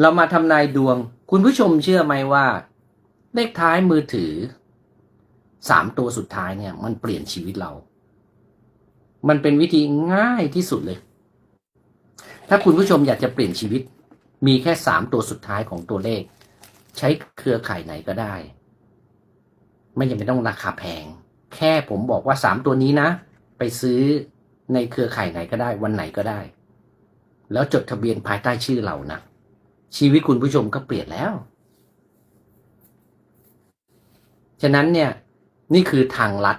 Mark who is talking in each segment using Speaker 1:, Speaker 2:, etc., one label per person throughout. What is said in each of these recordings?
Speaker 1: เรามาทำนายดวง คุณผู้ชมเชื่อไหมว่า เลขท้ายมือถือสามตัวสุดท้ายเนี่ย มันเปลี่ยนชีวิตเรา มันเป็นวิธีง่ายที่สุดเลย ถ้าคุณผู้ชมอยากจะเปลี่ยนชีวิต มีแค่สามตัวสุดท้ายของตัวเลข ใช้เครือข่ายไหนก็ได้ ไม่จำเป็นต้องราคาแพง แค่ผมบอกว่าสามตัวนี้นะ ไปซื้อในเครือข่ายไหนก็ได้ วันไหนก็ได้ แล้วจดทะเบียนภายใต้ชื่อเรานะ ชีวิตคุณผู้ชมก็เปลี่ยนแล้ว ฉะนั้นเนี่ย นี่คือทางลัด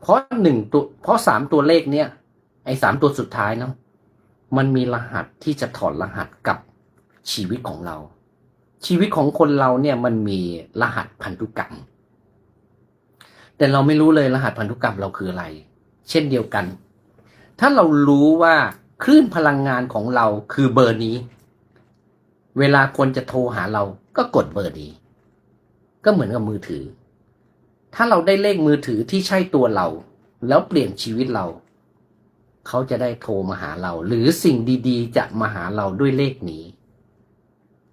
Speaker 1: เพราะหนึ่งตัว เพราะสามตัวเลขเนี่ย ไอ้สามตัวสุดท้ายเนาะ มันมีรหัสที่จะถอดรหัสกับชีวิตของเรา ชีวิตของคนเราเนี่ยมันมีรหัสพันธุกรรม แต่เราไม่รู้เลยรหัสพันธุกรรมเราคืออะไร เช่นเดียวกัน ถ้าเรารู้ว่าคลื่นพลังงานของเราคือเบอร์นี้ เวลาคนจะโทรหาเราก็กดเบอร์นี้ก็เหมือนกับมือถือ ถ้าเราได้เลขมือถือที่ใช่ตัวเรา แล้วเปลี่ยนชีวิตเรา เขาจะได้โทรมาหาเรา หรือสิ่งดีๆ จะมาหาเราด้วยเลขนี้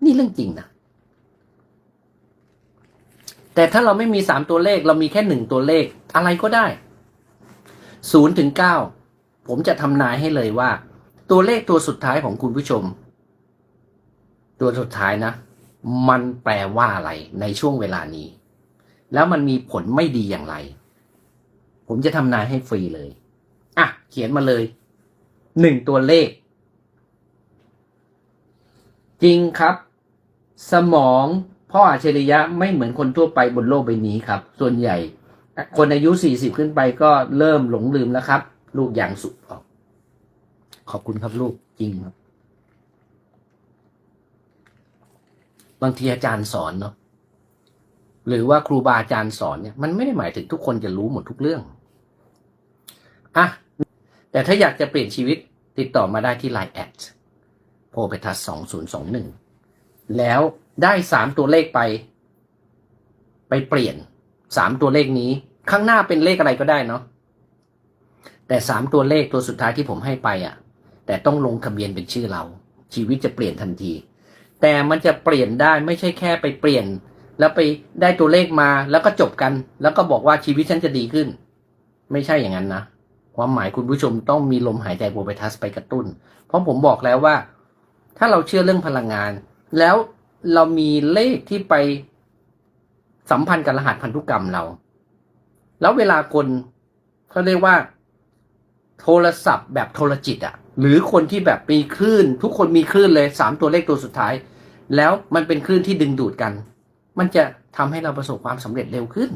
Speaker 1: นี่เรื่องจริงนะแต่ถ้าเราไม่มีสามตัวเลขเรามีแค่หนึ่งตัวเลขอะไรก็ได้ศูนย์ถึงเก้าผมจะทำนายให้เลยว่า ตัวเลขตัวสุดท้ายของคุณผู้ชม ตัวสุดท้ายนะ มันแปลว่าอะไรในช่วงเวลานี้ แล้วมันมีผลไม่ดีอย่างไร ผมจะทำนายให้ฟรีเลย อะ เขียนมาเลยหนึ่งตัวเลข จริงครับ สมองพ่ออัจฉริยะไม่เหมือนคนทั่วไปบนโลกใบนี้ครับ ส่วนใหญ่ คนอายุสี่สิบขึ้นไปก็เริ่มหลงลืมแล้วครับ ลูกอย่างสุดออกขอบคุณครับลูกจริงครับ บางทีอาจารย์สอนเนาะหรือว่าครูบาอาจารย์สอนเนี่ยมันไม่ได้หมายถึงทุกคนจะรู้หมดทุกเรื่องอะแต่ถ้าอยากจะเปลี่ยนชีวิตติดต่อมาได้ที่ Line แอดโพเปทัสสองศูนย์สองหนึ่งแล้วได้สามตัวเลขไป ไปเปลี่ยนสามตัวเลขนี้ ข้างหน้าเป็นเลขอะไรก็ได้เนาะแต่สามตัวเลขตัวสุดท้ายที่ผมให้ไปอะ แต่ต้องลงทะเบียนเป็นชื่อเรา ชีวิตจะเปลี่ยนทันที แต่มันจะเปลี่ยนได้ไม่ใช่แค่ไปเปลี่ยน แล้วไปได้ตัวเลขมาแล้วก็จบกัน แล้วก็บอกว่าชีวิตฉันจะดีขึ้น ไม่ใช่อย่างนั้นนะความหมายคุณผู้ชมต้องมีลมหายใจโบเบทัสไปกระตุ้น เพราะผมบอกแล้วว่า ถ้าเราเชื่อเรื่องพลังงาน แล้วเรามีเลขที่ไปสัมพันธ์กับรหัสพันธุกรรมเรา แล้วเวลาคนเขาเรียกว่า โทรศัพท์แบบโทรจิตอะ หรือคนที่แบบมีคลื่น ทุกคนมีคลื่นเลยสามตัวเลขตัวสุดท้าย แล้วมันเป็นคลื่นที่ดึงดูดกัน มันจะทำให้เราประสบความสำเร็จเร็วขึ้น